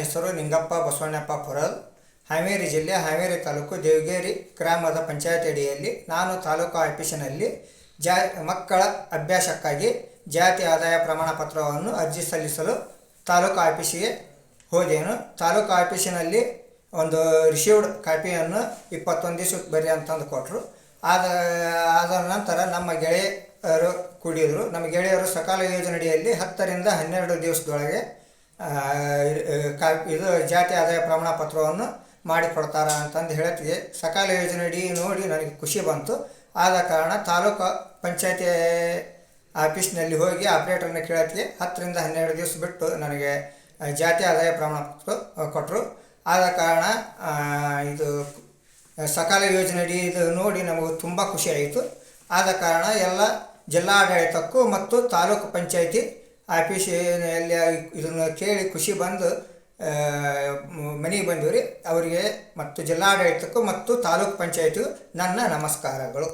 ಹೆಸರು ನಿಂಗಪ್ಪ ಬಸವಣ್ಣಪ್ಪ ಪುರಲ್. ಹಾವೇರಿ ಜಿಲ್ಲೆ ಹಾವೇರಿ ತಾಲೂಕು ದೇವಗೇರಿ ಗ್ರಾಮದ ಪಂಚಾಯತ್ ಅಡಿಯಲ್ಲಿ ನಾನು ತಾಲೂಕು ಆಫೀಸಿನಲ್ಲಿ ಜಾ, ಮಕ್ಕಳ ಅಭ್ಯಾಸಕ್ಕಾಗಿ ಜಾತಿ ಆದಾಯ ಪ್ರಮಾಣ ಪತ್ರವನ್ನು ಅರ್ಜಿ ಸಲ್ಲಿಸಲು ತಾಲೂಕು ಆಫೀಸಿಗೆ ಹೋದೆನು. ತಾಲೂಕು ಆಫೀಸಿನಲ್ಲಿ ಒಂದು ರಿಸೀವ್ಡ್ ಕಾಪಿಯನ್ನು ಇಪ್ಪತ್ತೊಂದು ದಿವಸಕ್ಕೆ ಬರ್ರಿ ಅಂತಂದು ಕೊಟ್ಟರು ಆದ ಆದ ನಂತರ ನಮ್ಮ ಗೆಳೆಯರು ಕೂಡಿದರು. ನಮ್ಮ ಗೆಳೆಯರು ಸಕಾಲ ಯೋಜನೆಯಡಿಯಲ್ಲಿ ಹತ್ತರಿಂದ ಹನ್ನೆರಡು ದಿವಸದೊಳಗೆ ಕಾ, ಇದು ಜಾತಿ ಆದಾಯ ಪ್ರಮಾಣ ಪತ್ರವನ್ನು ಮಾಡಿಕೊಡ್ತಾರ ಅಂತಂದು ಹೇಳ್ತೀವಿ ಸಕಾಲ ಯೋಜನೆಯಡಿ ನೋಡಿ ನನಗೆ ಖುಷಿ ಬಂತು. ಆದ ಕಾರಣ ತಾಲೂಕು ಪಂಚಾಯತಿ ಆಫೀಸ್ನಲ್ಲಿ ಹೋಗಿ ಆಪ್ರೇಟರ್ನ ಕೇಳತ್ತಿಗೆ ಹತ್ತರಿಂದ ಹನ್ನೆರಡು ದಿವಸ ಬಿಟ್ಟು ನನಗೆ ಜಾತಿ ಆದಾಯ ಪ್ರಮಾಣ ಪತ್ರ ಕೊಟ್ಟರು ಆದ ಕಾರಣ ಇದು ಸಕಾಲ ಯೋಜನೆಯಡಿ ಇದು ನೋಡಿ ನಮಗೆ ತುಂಬ ಖುಷಿಯಾಯಿತು ಆದ ಕಾರಣ ಎಲ್ಲ ಜಿಲ್ಲಾಡಳಿತಕ್ಕೂ ಮತ್ತು ತಾಲೂಕು ಪಂಚಾಯತಿ ಆಫೀಸಿನಲ್ಲಿ ಇದನ್ನು ಕೇಳಿ ಖುಷಿ ಬಂದು ಮನೆಗೆ ಬಂದಿವ್ರಿ, ಅವರಿಗೆ ಮತ್ತು ಜಿಲ್ಲಾಡಳಿತಕ್ಕೂ ಮತ್ತು ತಾಲೂಕು ಪಂಚಾಯತಿಗೂ ನನ್ನ ನಮಸ್ಕಾರಗಳು.